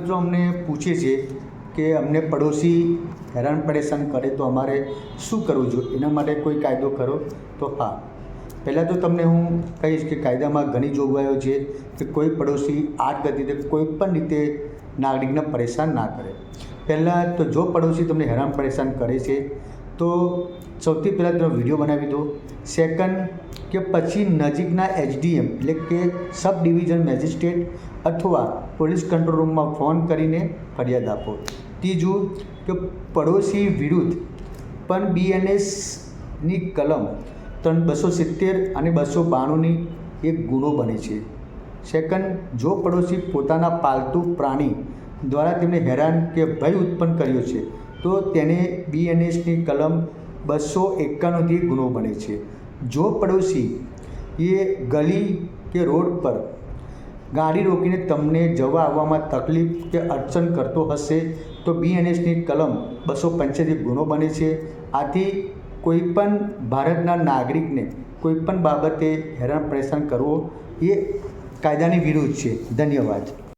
મિત્રો અમને પૂછે છે કે અમને પડોશી હેરાન પરેશાન કરે તો અમારે શું કરવું જોઈએ એના માટે કોઈ કાયદો કરો તો હા. પહેલાં તો તમને હું કહીશ કે કાયદામાં ઘણી જોગવાઈઓ છે કે કોઈ પડોશી આઠ ગતિથી કોઈ પણ રીતે નાગરિકને પરેશાન ના કરે. પહેલાં તો જો પડોશી તમને હેરાન પરેશાન કરે છે, તો સૌથી પહેલાં તમે વીડિયો બનાવી દો. સેકન્ડ કે પછી નજીકના એચડીએમ, એટલે કે સબ ડિવિઝન મેજિસ્ટ્રેટ અથવા પોલીસ કંટ્રોલ રૂમમાં ફોન કરીને ફરિયાદ આપો. ત્રીજું કે પડોશી વિરુદ્ધ પણ બીએનએસની કલમ ત્રણ બસો સિત્તેર અને બસો બાણુંની એક ગુનો બને છે. સેકન્ડ જો પડોશી પોતાના પાલતુ પ્રાણી દ્વારા તેમને હેરાન કે ભય ઉત્પન્ન કર્યો છે, તો તેને બીએનએસની કલમ બસો એકાણુંથી ગુનો બને છે. જો પડોશી એ ગલી કે રોડ પર ગાડી રોકીને તમને જવા આવવામાં તકલીફ કે અડચણ કરતો હશે, તો બીએનએસની કલમ બસો પંચ્યાસી ગુનો બને છે. આથી કોઈપણ ભારતના નાગરિકને કોઈપણ બાબતે હેરાન પરેશાન કરવો એ કાયદાની વિરુદ્ધ છે. ધન્યવાદ.